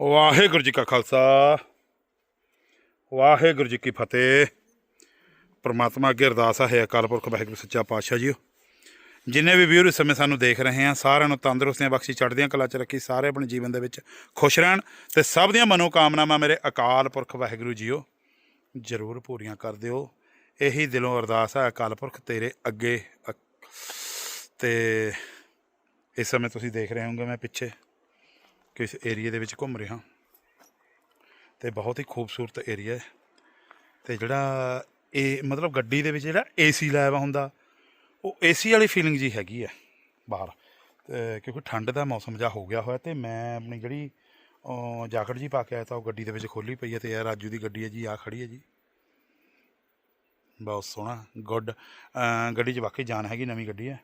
ਵਾਹਿਗੁਰੂ ਜੀ ਕਾ ਖਾਲਸਾ। ਵਾਹਿਗੁਰੂ ਜੀ ਕੀ ਫਤਿਹ। ਪ੍ਰਮਾਤਮਾ ਅੱਗੇ ਅਰਦਾਸ ਹੈ ਅਕਾਲ ਪੁਰਖ, ਵਾਹਿਗੁਰੂ ਸੱਚਾ ਪਾਤਸ਼ਾਹ ਜੀਓ। ਜਿੰਨੇ ਵੀ ਵੀਰ ਇਸ ਸਮੇਂ ਸਾਨੂੰ ਦੇਖ ਰਹੇ ਆ, ਸਾਰਿਆਂ ਨੂੰ ਤੰਦਰੁਸਤੀਆਂ ਬਖਸ਼ੀ ਚੜ੍ਹਦੀਆਂ ਕਲਾ ਚ ਰੱਖੀ, ਸਾਰੇ ਆਪਣੇ ਜੀਵਨ ਦੇ ਵਿੱਚ ਖੁਸ਼ ਰਹਿਣ ਤੇ ਸਭ ਦੀਆਂ ਮਨੋਕਾਮਨਾਵਾਂ ਮੇਰੇ ਅਕਾਲ ਪੁਰਖ, ਵਾਹਿਗੁਰੂ ਜੀਓ, ਜ਼ਰੂਰ ਪੂਰੀਆਂ ਕਰ ਦਿਓ। ਇਹੀ ਦਿਲੋਂ ਅਰਦਾਸ ਹੈ ਅਕਾਲ ਪੁਰਖ, ਤੇਰੇ ਅੱਗੇ ਅਕ- ਤੇ ਇਸ ਸਮੇਂ ਤੁਸੀਂ ਦੇਖ ਰਹੇ ਹੋਗੇ ਮੈਂ ਪਿੱਛੇ। ਕਿਸ ਏਰੀਏ ਦੇ ਵਿੱਚ ਘੁੰਮ ਰਿਹਾ। ਤੇ ਬਹੁਤ ਹੀ ਖੂਬਸੂਰਤ ਏਰੀਆ ਹੈ। ਤੇ ਜਿਹੜਾ ਇਹ ਮਤਲਬ ਗੱਡੀ ਦੇ ਵਿੱਚ ਜਿਹੜਾ ਏਸੀ ਲਾਇਆ ਵਾ ਹੁੰਦਾ ਉਹ ਏਸੀ ਵਾਲੀ ਫੀਲਿੰਗ ਜੀ ਹੈਗੀ ਹੈ ਬਾਹਰ। ਤੇ ਕਿਉਂਕਿ ਠੰਡ ਦਾ ਮੌਸਮ ਜਾ ਹੋ ਗਿਆ ਹੋਇਆ ਤੇ ਮੈਂ ਆਪਣੀ ਜਿਹੜੀ ਅਹ, ਜਾਕਟ ਜੀ ਪਾ ਕੇ ਆਇਆ ਤਾਂ ਉਹ ਗੱਡੀ ਦੇ ਵਿੱਚ ਖੋਲੀ ਪਈ ਹੈ ਤੇ ਇਹ ਰਾਜੂ ਦੀ ਗੱਡੀ ਹੈ ਜੀ ਆ ਖੜੀ ਹੈ ਜੀ। ਬਹੁਤ ਸੋਹਣਾ ਗੁੱਡ। ਗੱਡੀ 'ਚ ਵਾਕਈ ਜਾਨ ਹੈਗੀ ਨਵੀਂ ਗੱਡੀ ਹੈ।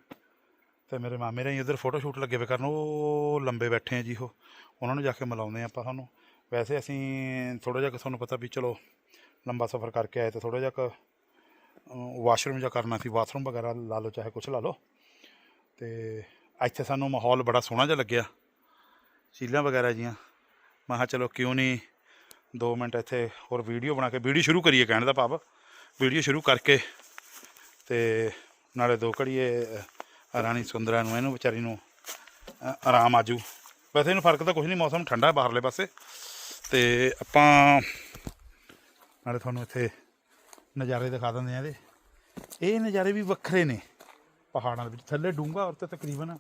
ਤੇ ਮੇਰੇ ਮਾਮੇ ਨੇ ਇਧਰ ਫੋਟੋ ਸ਼ੂਟ ਲੱਗੇ ਵੇ ਕਰਨ ਉਹ ਲੰਬੇ ਬੈਠੇ ਆ ਜੀ ਉਹ। ਉਹਨਾਂ ਨੂੰ ਜਾ ਕੇ ਮਿਲਾਉਂਦੇ ਆਪਾਂ ਤੁਹਾਨੂੰ ਵੈਸੇ ਅਸੀਂ ਥੋੜਾ ਜਿਹਾ ਤੁਹਾਨੂੰ ਪਤਾ ਵੀ ਚਲੋ ਲੰਬਾ ਸਫ਼ਰ ਕਰਕੇ ਆਏ ਤੇ ਥੋੜਾ ਜਿਹਾ ਕੁ, ਵਾਸ਼ਰੂਮ ਜਾ ਕਰਨਾ ਸੀ ਬਾਥਰੂਮ ਵਗੈਰਾ ਲਾ ਲਓ ਚਾਹੇ ਕੁਛ ਲਾ ਲਓ। ਤੇ ਇੱਥੇ ਸਾਨੂੰ ਮਾਹੌਲ ਬੜਾ ਸੋਹਣਾ ਜਿਹਾ ਲੱਗਿਆ। ਚੀਲਾਂ ਵਗੈਰਾ ਜੀਆਂ। ਮੈਂ ਕਿਹਾ ਚਲੋ ਕਿਉਂ ਨਹੀਂ 2 ਮਿੰਟ ਇੱਥੇ ਹੋਰ ਵੀਡੀਓ ਬਣਾ ਕੇ ਵੀਡੀਓ ਸ਼ੁਰੂ ਕਰੀਏ ਕਹਿਣ ਦਾ ਭਾਵ। ਵੀਡੀਓ ਸ਼ੁਰੂ ਕਰਕੇ ਤੇ ਨਾਲੇ ਦੋ ਘੜੀਏ ਰਾਣੀ ਸੁੰਦਰਾ ਨੂੰ ਇਹਨੂੰ ਵਿਚਾਰੀ ਨੂੰ ਅ, ਆਰਾਮ ਆਜੂ ਵੈਸੇ ਇਹਨੂੰ ਫ਼ਰਕ ਤਾਂ ਕੁਝ ਨਹੀਂ ਮੌਸਮ ਠੰਡਾ ਬਾਹਰਲੇ ਪਾਸੇ। ਤੇ ਆਪਾਂ ਨਾਲੇ ਤੁਹਾਨੂੰ ਇੱਥੇ ਨਜ਼ਾਰੇ ਦਿਖਾ ਦਿੰਦੇ ਆ ਇਹਦੇ। ਇਹ ਨਜ਼ਾਰੇ ਵੀ ਵੱਖਰੇ ਨੇ ਪਹਾੜਾਂ ਦੇ ਵਿੱਚ। ਥੱਲੇ ਡੂੰਘਾ ਔਰ ਤੇ ਤਕਰੀਬਨ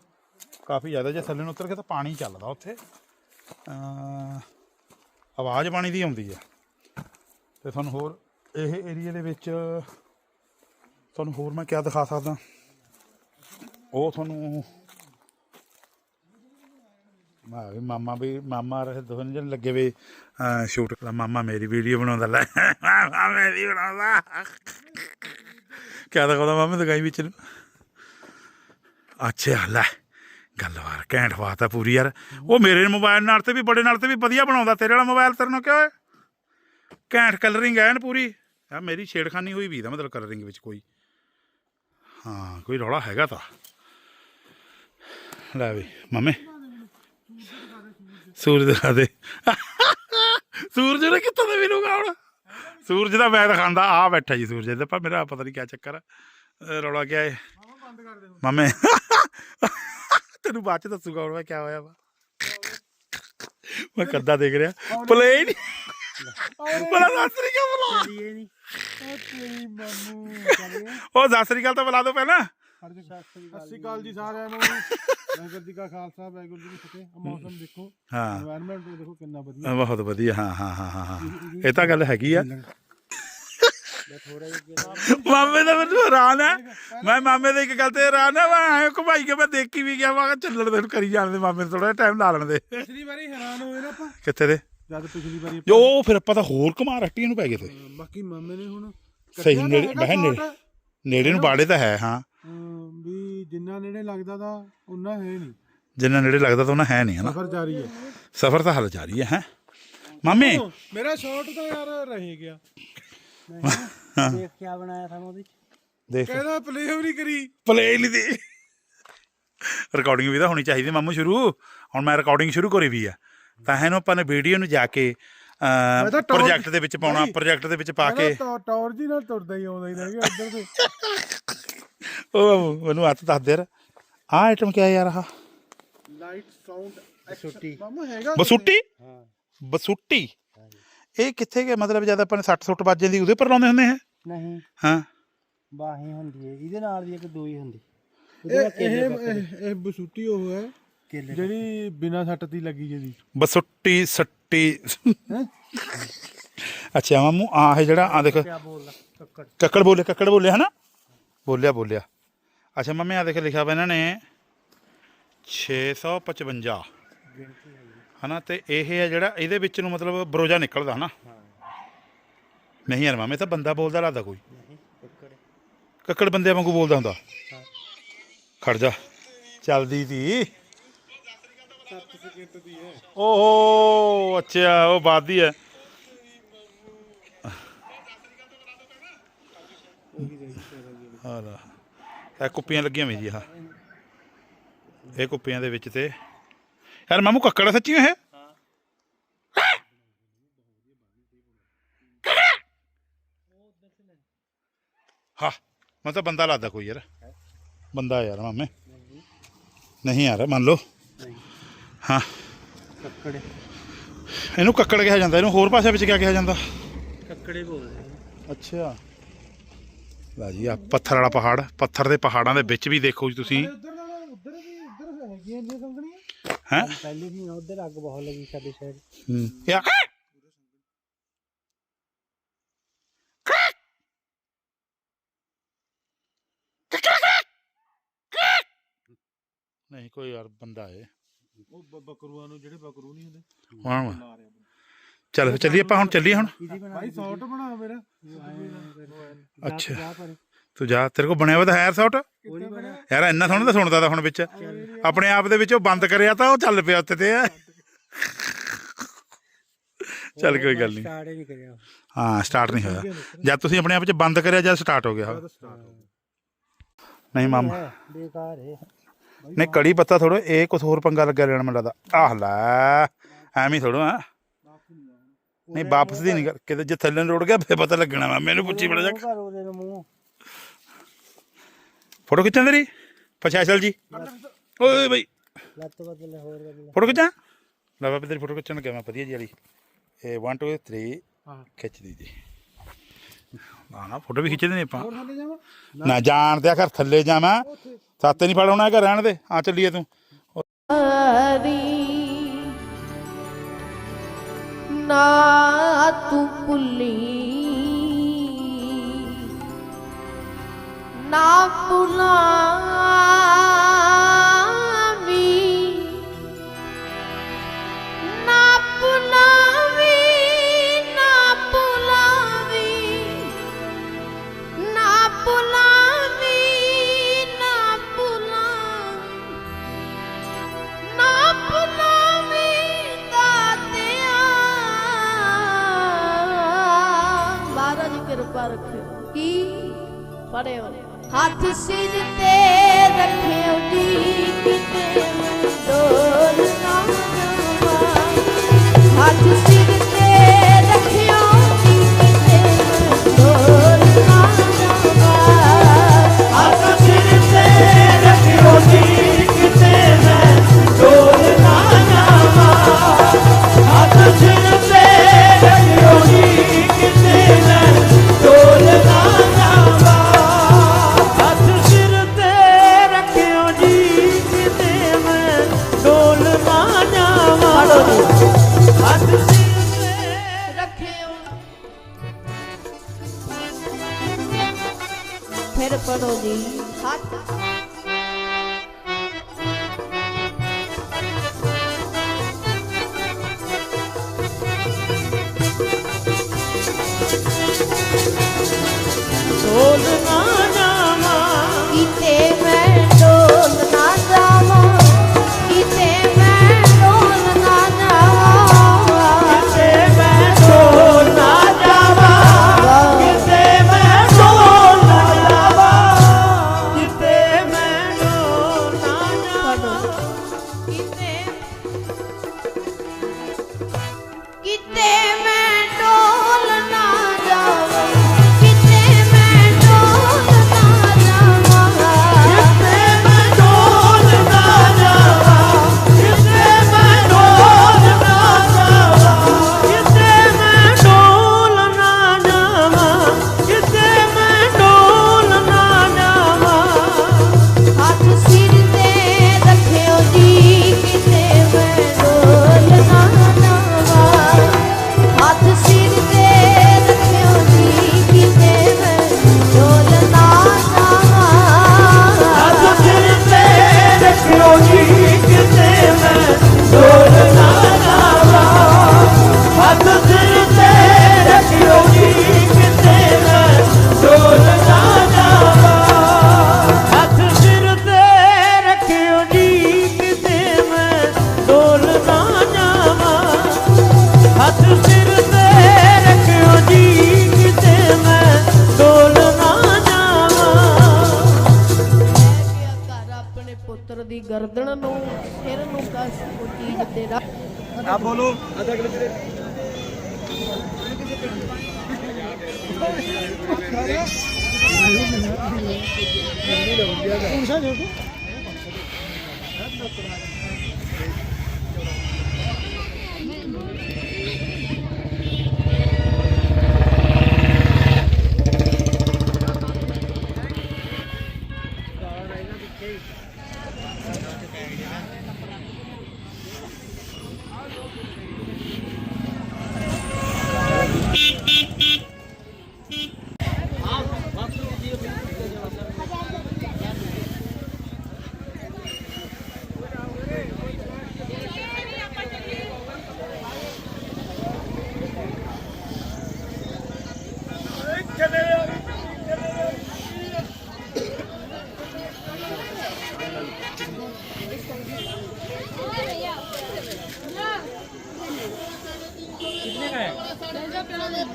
ਕਾਫੀ ਜ਼ਿਆਦਾ ਜੇ ਥੱਲੇ ਨੂੰ ਉਤਰ ਕੇ ਤਾਂ ਪਾਣੀ ਚੱਲਦਾ ਉੱਥੇ। ਆਵਾਜ਼ ਪਾਣੀ ਦੀ ਆਉਂਦੀ ਹੈ। ਤੇ ਤੁਹਾਨੂੰ ਹੋਰ ਇਹ ਏਰੀਆ ਦੇ ਵਿੱਚ ਤੁਹਾਨੂੰ ਹੋਰ ਮੈਂ ਕੀ ਦਿਖਾ ਸਕਦਾ? ਉਹ ਤੁਹਾਨੂੰ ਮਾ ਵੀ ਮਾਮਾ ਵੀ, ਮਾਮਾ ਰਹੇ ਦੋਵੇਂ ਜਣ ਲੱਗੇ ਵੇ ਸ਼ੂਟ ਕਰ, ਮਾਮਾ ਮੇਰੀ ਵੀਡੀਓ ਬਣਾਉਂਦਾ, ਲੈ, ਮਾਮਾ ਮੇਰੀ ਬਣਾਉਂਦਾ। ਕਿਆ ਦਿਖਾਉਂਦਾ ਮਾਮੇ ਦੁਕਾਈ ਵਿੱਚ ਨੂੰ? ਅੱਛਾ, ਲੈ ਗੱਲਬਾਤ ਘੈਂਟ ਬਾਤ ਆ ਪੂਰੀ ਯਾਰ। ਉਹ ਮੇਰੇ ਮੋਬਾਈਲ ਨਾਲ ਤੇ ਵੀ, ਬੜੇ ਨਾਲ ਤੇ ਵੀ ਵਧੀਆ ਬਣਾਉਂਦਾ, ਤੇਰੇ ਵਾਲਾ ਮੋਬਾਈਲ ਤੇਰੇ ਨਾਲ ਕਿਉਂ ਹੈ? ਘੈਂਟ ਕਲਰਿੰਗ ਐਨ ਪੂਰੀ। ਆ ਮੇਰੀ ਛੇੜਖਾਨੀ ਹੋਈ ਵੀ ਦਾ ਮਤਲਬ ਕਲਰਿੰਗ ਵਿੱਚ ਕੋਈ। ਹਾਂ, ਕੋਈ ਰੌਲਾ ਹੈਗਾ ਤਾਂ। ਲੈ ਵੀ, ਮਾਮੇ। ਸੂਰਜ ਦਿਖਾ ਦੇ। ਸੂਰਜ ਨੇ ਕਿੱਥੋਂ ਦੇ ਮਿਲੂਗਾ ਹੁਣ ਸੂਰਜ ਦਾ ਮੈਂ ਦਿਖਾਉਂਦਾ, ਆ ਬੈਠਾ ਜੀ ਸੂਰਜ ਇਹਦੇ ਪਰ ਮੇਰਾ ਪਤਾ ਨਹੀਂ ਕੀ ਚੱਕਰ ਆ। ਰੌਲਾ ਕੀ ਹੈ ਮਾਮੇ, ਤੈਨੂੰ ਬਾਅਦ ਚ ਦੱਸੂਗਾ ਹੁਣ ਮੈਂ ਕੀ ਹੋਇਆ ਵਾ। ਮੈਂ ਕੱਦਾ ਦੇਖ ਰਿਹਾ। ਪਲੇਨ ਬੜਾ ਸਾਸਰੀ ਕਾ ਬੁਲਾ। ਉਹ ਤੇਰੀ ਮਾਮੂ ਚੱਲੇ ਉਹ ਸਾਸਰੀ ਕਾਲ ਤਾਂ ਬੁਲਾ ਦੋ ਪਹਿਲਾਂ। ਸਤਿ ਸ਼੍ਰੀ ਅਕਾਲ ਜੀ ਸਾਰਿਆਂ ਨੂੰ। ਵਾਹਿਗੁਰੂ ਜੀ ਖਾਲਸਾ ਵਾਹਿਗੁਰੂ ਜੀ ਫਤਿਹ। ਆਹ ਮੌਸਮ ਦੇਖੋ ਹਾਂ। এনवायरमेंट ਦੇਖੋ ਕਿੰਨਾ ਵਧੀਆ। ਬਹੁਤ ਵਧੀਆ ਹਾਂ ਹਾਂ ਹਾਂ ਹਾਂ ਹਾਂ। ਇਹ ਤਾਂ ਗੱਲ ਹੈਗੀ ਆ। ਮਾਮੇ ਦਾ ਮੈਨੂੰ ਹੈਰਾਨ ਹੈ। ਮੈਂ ਮਾਮੇ ਦੇ ਇੱਕ ਗੱਲ ਤੇ ਹੈਰਾਨ ਹੈ ਮੈਂ ਐਂ ਘੁਮਾਈ ਕੇ ਮੈਂ ਦੇਖੀ ਵੀ ਗਿਆ ਮੈਂ ਚੱਲਣ ਦੇ ਕਰੀ ਜਾਣ ਦੇ ਮਾਮੇ ਨੂੰ ਥੋੜਾ ਟਾਈਮ ਲਾ ਲੈਣ ਦੇ। ਪਿਛਲੀ ਵਾਰੀ ਹੈਰਾਨ ਹੋਏ ਨਾ ਆਪਾਂ। ਕਿੱਥੇ ਦੇ? ਜਦ ਪਿਛਲੀ ਵਾਰੀ ਜੋ ਉਹ ਫਿਰ ਆਪਾਂ ਤਾਂ ਹੋਰ ਘੁਮਾ ਰੱਟੀਆਂ ਨੂੰ ਪੈ ਗਏ ਤੇ। ਬਾਕੀ ਮਾਮੇ ਨੇ ਹੁਣ ਸਹੀ ਨੇੜੇ- ਮੈਂ ਨੇੜੇ ਨੇੜੇ ਨੂੰ ਬਾੜੇ ਤਾਂ ਹੈ ਹਾਂ। ਜਿੰਨਾ ਨੇੜੇ ਲੱਗਦਾ ਤਾਂ ਉਨਾ ਹੈ ਨਹੀਂ। ਜਿੰਨਾ ਨੇੜੇ ਲੱਗਦਾ ਤਾਂ ਉਹਨਾਂ ਹੈ ਨਹੀਂ ਹਨਾ? ਸਫ਼ਰ ਜਾਰੀ ਹੈ। ਸਫ਼ਰ ਤਾਂ ਹਾਲ ਜਾਰੀ ਹੈ ਹੈ? ਮਾਮੇ! ਮੇਰਾ ਸ਼ਾਟ ਤਾਂ ਯਾਰ ਰਹਿ ਗਿਆ। ਦੇਖ ਕੀ ਬਣਾਇਆ था ਉਹਦੇ ਚ। ਦੇਖ। ਕਹਿੰਦਾ ਪਲੇ ਵੀ ਨਹੀਂ ਕਰੀ। ਪਲੇ ਨਹੀਂ ਦੀ। ਰਿਕਾਰਡਿੰਗ ਵੀ ਤਾਂ ਹੋਣੀ ਚਾਹੀਦੀ ਮਾਮੂ ਸ਼ੁਰੂ। ਹੁਣ ਮੈਂ ਰਿਕਾਰਡਿੰਗ ਸ਼ੁਰੂ ਕਰੀ ਵੀ ਆ। ਤਾਂ ਇਹਨੂੰ ਆਪਾਂ ਨੇ ਵੀਡੀਓ ਨੂੰ ਜਾ ਕੇ ਮੈਂ ਤਾਂ ਟੌਰ- ਪ੍ਰੋਜੈਕਟ ਦੇ ਵਿੱਚ ਪਾਉਣਾ ਪ੍ਰੋਜੈਕਟ ਦੇ ਵਿੱਚ ਪਾ ਕੇ। ਕਹਿੰਦਾ ਟੌਰ ਜੀ ਨਾਲ ਤੁਰਦਾ ਹੀ ਆਉਂਦਾ ਹੀ ਰਹਿ ਗਿਆ ਇੱਧਰ ਤੇ। ਉਹ ਮੈਨੂੰ ਹੱਥ ਦੱਸ ਦੇ ਆਹ ਆਈਟਮ ਕਿਆ ਯਾਰ ਆਹ? ਲਾਈਟ ਸਾਊਂਡ ਮਾਮਾ ਹੈਗਾ ਬਸੁੱਟੀ? ਹਾਂ। ਬਸੁੱਟੀ? ਇਹ ਕਿੱਥੇ ਗਏ ਮਤਲਬ ਜਦ ਆਪਾਂ ਨੇ 60 ਸੁੱਟ ਬਾਜੇ ਦੀ ਉਹਦੇ ਪਰ ਲਾਉਂਦੇ ਹੁੰਦੇ ਹੈ ਨਹੀਂ। ਹਾਂ। ਬਾਹੀ ਹੁੰਦੀ ਹੈ। ਇਹਦੇ ਨਾਲ ਦੀ ਇੱਕ ਦੋ ਹੀ ਹੁੰਦੀ। ਇਹ ਇਹ ਬਸੁੱਟੀ ਉਹ ਹੈ ਜਿਹੜੀ ਬਿਨਾ ਸੱਟ ਦੀ ਲੱਗੀ ਜਿਹਦੀ। ਬਸੁੱਟੀ ਸੱਟੀ। ਅੱਛਾ ਮਾਮੂ ਆਹ ਜਿਹੜਾ ਆ ਦੇਖ। ਕੱਕੜ ਬੋਲੇ ਕੱਕੜ ਬੋਲੇ ਹਨਾ? ਬੋਲਿਆ ਬੋਲਿਆ। ਅੱਛਾ, ਮੰਮੀ ਆ ਦੇਖ, ਲਿਖਿਆ ਵਾ ਇਹਨਾਂ ਨੇ 655 ਹਨਾ, ਤੇ ਇਹ ਹੈ ਜਿਹੜਾ ਇਹਦੇ ਵਿੱਚ ਨੂੰ ਮਤਲਬ ਬਰੋਜਾ ਨਿਕਲਦਾ, ਹਨਾ? ਨਹੀਂ ਯਾਰ ਮਾਮੇ ਤਾਂ ਬੰਦਾ ਬੋਲਦਾ ਲੱਗਦਾ ਕੋਈ। ਕੱਕੜ ਬੰਦੇ ਵਾਂਗੂ ਬੋਲਦਾ ਹੁੰਦਾ। ਖੜ ਜਾ। ਚੱਲਦੀ ਤੀ। ਓਹੋ, ਅੱਛਾ, ਉਹ ਬਾਦੀ ਹੈ ਆ ਲਾ। ਕੁੱਪੀਆਂ ਲੱਗੀਆਂ ਹੋਈਆਂ ਜੀ ਆ ਇਹ ਕੁੱਪੀਆਂ ਦੇ ਵਿੱਚ ਤੇ ਯਾਰ ਮਾਮੂ ਕੱਕੜ ਸੱਚੀ ਇਹ? ਹਾਂ। ਮੈਂ ਬੰਦਾ ਲੱਗਦਾ ਕੋਈ ਯਾਰ। ਬੰਦਾ ਯਾਰ ਮਾਮੇ। ਨਹੀਂ ਯਾਰ ਮੰਨ ਲਓ। ਹਾਂ। ਕੱਕੜ ਇਹਨੂੰ ਕੱਕੜ ਕਿਹਾ ਜਾਂਦਾ ਇਹਨੂੰ ਹੋਰ ਭਾਸ਼ਾ ਵਿੱਚ ਕਿਆ ਕਿਹਾ ਜਾਂਦਾ? ਕੱਕੜੇ ਬੋਲਦੇ ਅੱਛਾ। ਲਾ ਜੀ ਆ ਪੱਥਰ ਵਾਲਾ ਪਹਾੜ ਪੱਥਰ ਦੇ ਪਹਾੜਾਂ ਦੇ ਵਿੱਚ ਵੀ ਦੇਖੋ ਜੀ ਤੁਸੀਂ। ਉੱਧਰ ਨਾਲ ਉੱਧਰ ਵੀ ਉੱਧਰ ਹੈਗੀਆਂ ਇੰਨੀਆਂ ਕੰਗਣੀਆਂ। ਹੈ? ਪਹਿਲੇ ਵੀ ਉਧਰ ਅੱਗ ਬਹੁਤ ਲੱਗੀ ਸਾਡੇ ਸ਼ਹਿਰ ਯਾ ਨਹੀਂ ਕੋਈ ਯਾਰ ਬੰਦਾ ਹੈ ਉਹ ਬਕਰੂਆਂ ਨੂੰ ਜਿਹੜੇ ਬਕਰੂ ਨਹੀਂ ਹੁੰਦੇ। ਹਾਂ ਚੱਲ ਫਿਰ ਚੱਲੀਏ ਆਪਾਂ ਹੁਣ ਚੱਲੀਏ ਹੁਣ। ਭਾਈ ਸ਼ਾਰਟ ਬਣਾ ਮੇਰਾ ਅੱਛਾ। ਤੂੰ ਜਾ ਤੇਰੇ ਕੋਲ ਬਣਿਆ ਵਾ ਤਾਂ ਹੈ ਸੌਟ ਯਾਰ ਇੰਨਾ ਸੋਹਣਾ ਤਾਂ ਸੁਣਦਾ ਤਾਂ ਹੁਣ ਵਿੱਚ। ਆਪਣੇ ਆਪ ਦੇ ਵਿੱਚ ਉਹ ਬੰਦ ਕਰਿਆ ਤਾਂ ਉਹ ਚੱਲ ਪਿਆ ਉੱਤੇ ਤੇ। ਚੱਲ ਕੋਈ ਗੱਲ ਨਹੀਂ। ਸਟਾਰਟ ਹੀ ਨਹੀਂ ਕਰਿਆ। ਹਾਂ ਸਟਾਰਟ ਨਹੀਂ ਹੋਇਆ। ਜਦ ਤੁਸੀਂ ਆਪਣੇ ਆਪ 'ਚ ਬੰਦ ਕਰਿਆ ਜਦ ਸਟਾਰਟ ਹੋ ਗਿਆ। ਨਹੀਂ ਮਾਮਾ। ਬੇਕਾਰ ਹੈ। ਨਹੀਂ ਕੜੀ ਪੱਤਾ ਥੋੜੋ ਇਹ ਕੁਝ ਹੋਰ ਪੰਗਾ ਲੱਗਿਆ ਲੈਣ ਮੈਨੂੰ ਲੱਗਦਾ ਆਹ ਲੈ ਐਵੇਂ ਥੋੜੋ ਆ ਨਹੀਂ ਵਾਪਸ ਦੀ ਨਹੀਂ ਕਰ ਕਿਤੇ ਜੇ ਥੱਲੇ ਨੂੰ ਰੁੜ ਗਿਆ ਫੇਰ ਪਤਾ ਲੱਗਣਾ ਵਾ। ਮੈਨੂੰ ਪੁੱਛੀ ਬੜਾ ਜਾ। ਉਹ ਘਰ ਉਹਦੇ ਨੂੰ ਮੂੰਹ। ਫੋਟੋ ਖਿੱਚਾਂ ਤੇਰੀ? ਪਛਾਸ਼ਲ ਜੀ। ਓਏ ਬਈ। ਲੱਤ ਬਦਲੇ ਹੋਰ ਬਦਲੇ ਫੋਟੋ ਖਿੱਚਾਂ? ਲੈ ਬਾਬੇ ਤੇਰੀ ਫੋਟੋ ਖਿੱਚਣ ਲੱਗਿਆ ਮੈਂ ਵਧੀਆ ਜੀ ਵਾਲੀ। ਇਹ 1 2 3 ਹਾਂ। ਖਿੱਚ ਦੀ ਜੀ। ਨਾ ਨਾ ਫੋਟੋ ਵੀ ਖਿੱਚਦੇ ਨੇ ਆਪਾਂ। ਨਾ ਜਾਣ ਦਿਆ ਕਰ ਥੱਲੇ ਜਾਵਾਂ। ਸਾਤੇ ਨਹੀਂ ਫੜ ਹੋਣਾ ਹੈਗਾ ਰਹਿਣ ਦੇ। ਆ ਚੱਲੀਏ ਤੂੰ। ਹਰੀ ਨਾ ਤੂੰ ਭੁੱਲੀ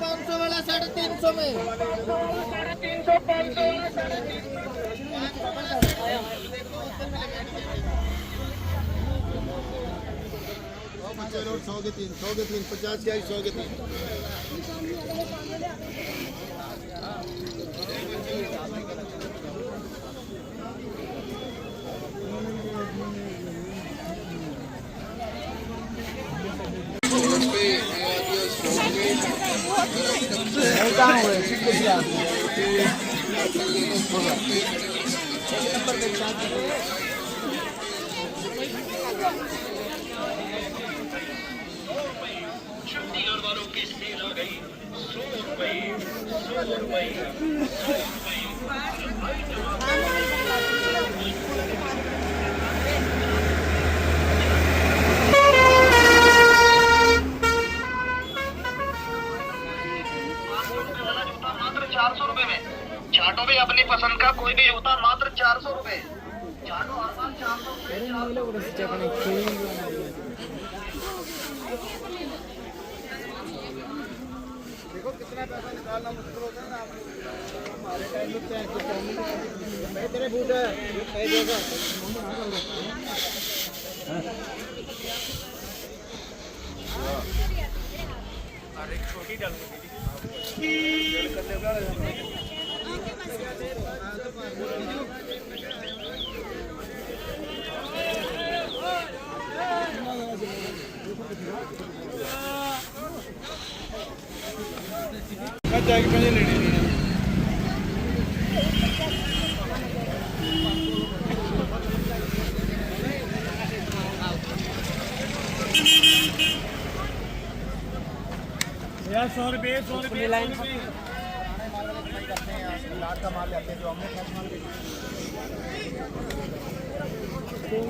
पाँच सौ वाला साढ़े तीन सौ में साढ़े तीन सौ पाँच सौ वाला साढ़े तीन सौ सौ के तीन सौ के तीन पचास के सौ के तीन due, 5 piatti. Cos'è? चाटो भी अपनी पसंद का कोई भी जूता मात्र चार सौ रूपए। देखो कितना पैसा निकालना मुश्किल होता है ना। हमारे टाइम में तो क्या तेरे बूट है। कई जगह अरे छोटी डाल सौ रुपये सौ रुपये लाइन लाख हैं का माल लेते हैं जो अमृत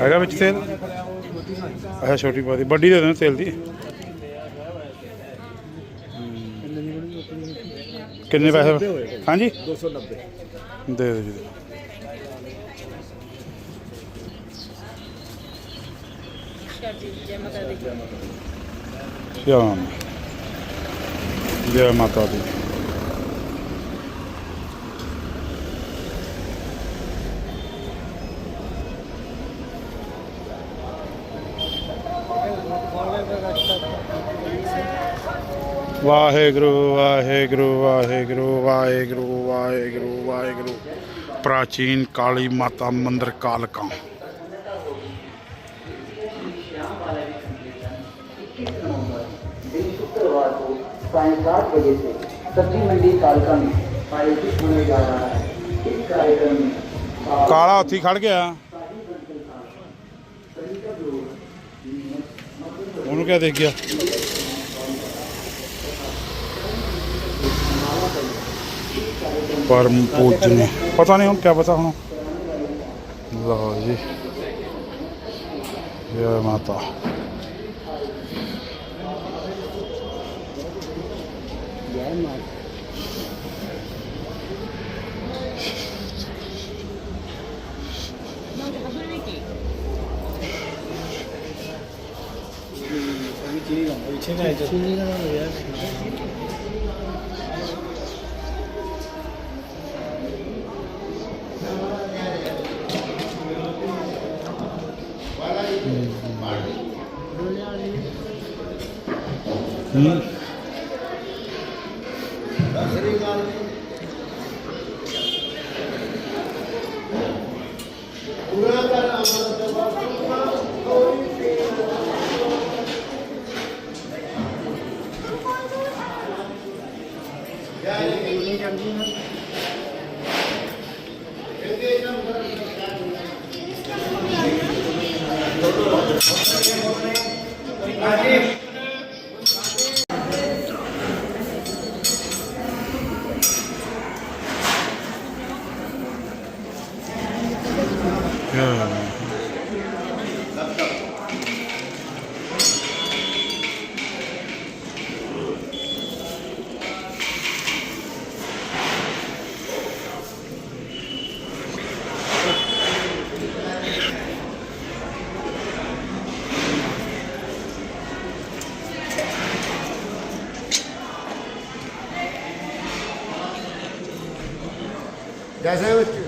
ਹੈਗਾ ਵਿੱਚ ਤੇਲ? ਅੱਛਾ, ਛੋਟੀ ਪਾਤੀ ਵੱਡੀ ਦੇ ਦੇਣਾ ਤੇਲ ਦੀ? ਕਿੰਨੇ ਪੈਸੇ? ਹਾਂਜੀ? 290 ਦੇ ਦਿਓ ਜੀ ਜੈ ਮਾਤਾ ਦੀ। ਜੈ ਮਾਤਾ ਦੀ। ਵਾਹਿਗੁਰੂ ਵਾਹਿਗੁਰੂ ਵਾਹਿਗੁਰੂ ਵਾਹਿਗੁਰੂ ਵਾਹਿਗੁਰੂ ਵਾਹਿਗੁਰੂ ਪ੍ਰਾਚੀਨ ਕਾਲੀ ਮਾਤਾ ਮੰਦਿਰ ਕਾਲਕਾਂ शुक्रवार को साय सात बजे से सब्जी मंडी कालका में आयोजित होने जा रहा है इस कार्यक्रम में काला हाथी खड़ गया ਉਹਨੂੰ ਕਿਆ ਦੇਖ ਗਿਆ ਪਰਮ ਪੂਜਨੇ ਪਤਾ ਨਹੀਂ ਹੁਣ ਕਿਆ ਪਤਾ ਹੁਣ। ਲਓ ਜੀ। ਜੈ ਮਾਤਾ। ਚੀਨੀ ਦਾ ਹੋ ਗਿਆ ਹੂੰ и guys out.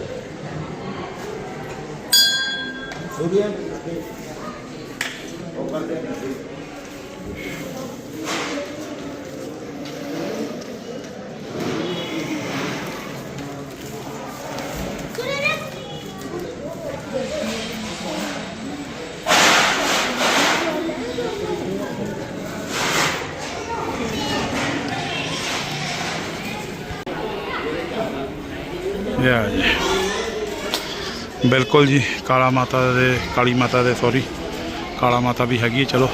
ਯਾ। ਜੀ ਬਿਲਕੁਲ ਜੀ, ਕਾਲਾ ਮਾਤਾ ਦੇ, ਕਾਲੀ ਮਾਤਾ ਦੇ ਸੌਰੀ ਕਾਲਾ ਮਾਤਾ ਵੀ ਹੈਗੀ ਹੈ, ਚਲੋ।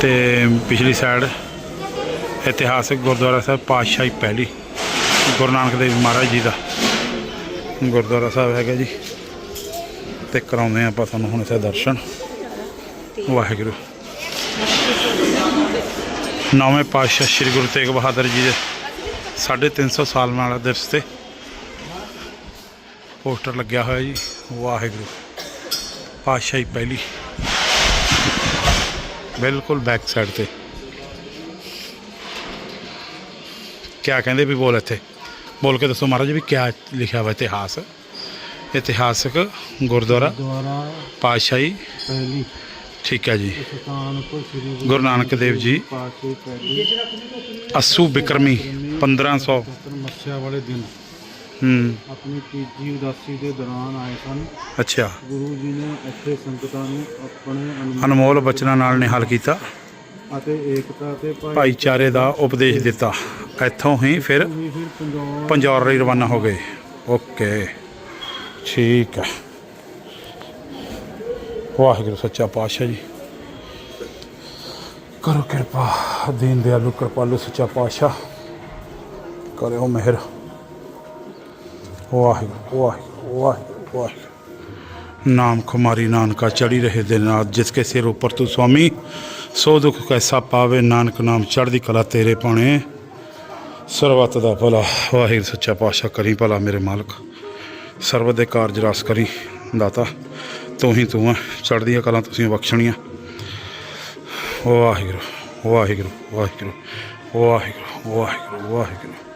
ਤੇ ਪਿਛਲੀ ਸਾਈਡ ਇਤਿਹਾਸਕ ਗੁਰਦੁਆਰਾ ਸਾਹਿਬ, ਪਾਤਸ਼ਾਹੀ ਪਹਿਲੀ, ਗੁਰੂ ਨਾਨਕ ਦੇਵ ਮਹਾਰਾਜ ਜੀ ਦਾ ਗੁਰਦੁਆਰਾ ਸਾਹਿਬ ਹੈਗਾ ਜੀ। ਤੇ ਕਰਾਉਂਦੇ ਹਾਂ ਆਪਾਂ ਤੁਹਾਨੂੰ ਹੁਣ ਇਸੇ ਦਰਸ਼ਨ। ਵਾਹਿਗੁਰੂ। ਨੌਵੇਂ ਪਾਤਸ਼ਾਹ ਸ੍ਰੀ ਗੁਰੂ ਤੇਗ ਬਹਾਦਰ ਜੀ ਦੇ 350 ਸਾਲ ਨਾਲ ਦਿਵਸ ਤੇ ਪੋਸਟਰ ਲੱਗਿਆ ਹੋਇਆ ਜੀ ਵਾਹਿਗੁਰੂ। ਪਾਤਸ਼ਾਹੀ ਪਹਿਲੀ। ਬਿਲਕੁਲ ਬੈਕ ਸਾਈਡ ਤੇ। ਕਿਆ ਕਹਿੰਦੇ ਵੀ ਬੋਲ ਇੱਥੇ? ਬੋਲ ਕੇ ਦੱਸੋ ਮਹਾਰਾਜ ਵੀ ਕਿਆ ਲਿਖਿਆ ਹੋਇਆ ਇਤਿਹਾਸ? ਇਤਿਹਾਸਕ ਗੁਰਦੁਆਰਾ ਦੁਆਰਾ ਪਾਤਸ਼ਾਹੀ। ਪਹਿਲੀ। ਠੀਕ ਹੈ ਜੀ। ਸੁਲਤਾਨਪੁਰ ਸ੍ਰੀ ਗੁਰੂ ਨਾਨਕ ਦੇਵ ਜੀ। ਪਾਸੇ ਪਹਿਲੀ। ਅਸੂ ਬਿਕਰਮੀ 1500 ਮੱਸਿਆ ਵਾਲੇ ਦਿਨ। ਹੂੰ। ਆਪਣੀ ਤੀਜੀ ਉਦਾਸੀ ਦੇ ਦੌਰਾਨ ਆਏ ਸਨ। ਅੱਛਾ। ਗੁਰੂ ਜੀ ਨੇ ਇੱਥੇ ਸੰਗਤਾਂ ਨੂੰ ਆਪਣੇ ਅਨਮੋਲ ਬਚਨਾਂ ਨਾਲ ਨਿਹਾਲ ਕੀਤਾ ਅਤੇ ਏਕਤਾ ਤੇ ਭਾਈਚਾਰੇ ਦਾ ਉਪਦੇਸ਼ ਦਿੱਤਾ। ਇੱਥੋਂ ਹੀ ਫਿਰ ਪੰਜੌਰ ਲਈ ਰਵਾਨਾ ਹੋ ਗਏ। ਓਕੇ। ਠੀਕ ਹੈ ਵਾਹਿਗੁਰੂ ਸੱਚਾ ਪਾਤਸ਼ਾਹ ਜੀ। ਕਰੋ ਕਿਰਪਾ ਦੀਨ ਦਿਆਲੂ ਕਿਰਪਾਲੂ ਸੱਚਾ ਪਾਤਸ਼ਾਹ। ਕਰਿਓ ਮਿਹਰ। ਵਾਹਿਗੁਰੂ ਵਾਹਿਗੁਰੂ ਵਾਹਿਗੁਰੂ ਵਾਹਿਗੁਰੂ। ਨਾਮ ਖੁਮਾਰੀ ਨਾਨਕਾ ਚੜੀ ਰਹੇ ਦੇ ਨਾਲ ਜਿਸ ਕੇ ਸਿਰ ਉੱਪਰ ਤੂੰ ਸੁਆਮੀ ਸੋ ਦੁਖ ਕੈਸਾ ਪਾਵੇ ਨਾਨਕ ਨਾਮ ਚੜ੍ਹਦੀ ਕਲਾ ਤੇਰੇ ਪਾਣੇ ਸਰਬਤ ਦਾ ਭਲਾ, ਵਾਹਿਗੁਰੂ ਸੱਚਾ ਪਾਤਸ਼ਾਹ ਕਰੀ ਭਲਾ ਮੇਰੇ ਮਾਲਕ। ਸਰਬਤ ਦੇ ਕਾਰਜ ਰਸ ਕਰੀ ਦਾਤਾ, ਤੂੰ ਹੀ ਤੂੰ ਹੈ ਚੜ੍ਹਦੀਆਂ ਕਲਾਂ ਤੁਸੀਂ ਬਖਸ਼ਣੀਆਂ। ਵਾਹਿਗੁਰੂ ਵਾਹਿਗੁਰੂ ਵਾਹਿਗੁਰੂ ਵਾਹਿਗੁਰੂ ਵਾਹਿਗੁਰੂ ਵਾਹਿਗੁਰੂ।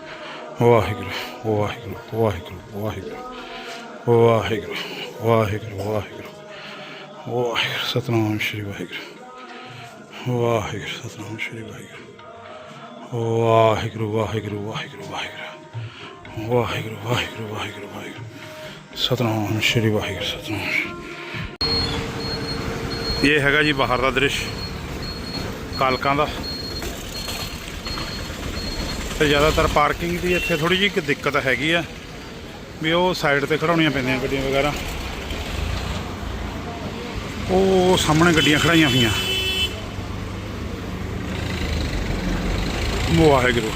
ਵਾਹਿਗੁਰੂ ਵਾਹਿਗੁਰੂ ਵਾਹਿਗੁਰੂ ਵਾਹਿਗੁਰੂ ਵਾਹਿਗੁਰੂ ਵਾਹਿਗੁਰੂ ਵਾਹਿਗੁਰੂ ਵਾਹਿਗੁਰੂ ਸਤਨਾਮ ਸ਼੍ਰੀ ਵਾਹਿਗੁਰੂ ਵਾਹਿਗੁਰੂ ਸਤਨਾਮ ਸ਼੍ਰੀ ਵਾਹਿਗੁਰੂ ਵਾਹਿਗੁਰੂ ਵਾਹਿਗੁਰੂ ਵਾਹਿਗੁਰੂ ਵਾਹਿਗੁਰੂ ਵਾਹਿਗੁਰੂ ਵਾਹਿਗੁਰੂ ਵਾਹਿਗੁਰੂ ਵਾਹਿਗੁਰੂ ਸਤਨਾਮ ਸ਼੍ਰੀ ਵਾਹਿਗੁਰੂ ਸਤਨਾਮ ਇਹ ਹੈਗਾ ਜੀ ਬਾਹਰ ਦਾ ਦ੍ਰਿਸ਼ ਕਾਲਕਾਂ ਦਾ ਤੇ ਜ਼ਿਆਦਾਤਰ ਪਾਰਕਿੰਗ ਦੀ ਇੱਥੇ ਥੋੜੀ ਜਿਹੀ ਇੱਕ ਦਿੱਕਤ ਹੈਗੀ ਆ ਵੀ ਉਹ ਸਾਈਡ ਤੇ ਖੜਾਉਣੀਆਂ ਪੈਂਦੀਆਂ ਗੱਡੀਆਂ ਵਗੈਰਾ। ਉਹ ਸਾਹਮਣੇ ਗੱਡੀਆਂ ਖੜਾਈਆਂ ਹੋਈਆਂ। ਵਾਹਿਗੁਰੂ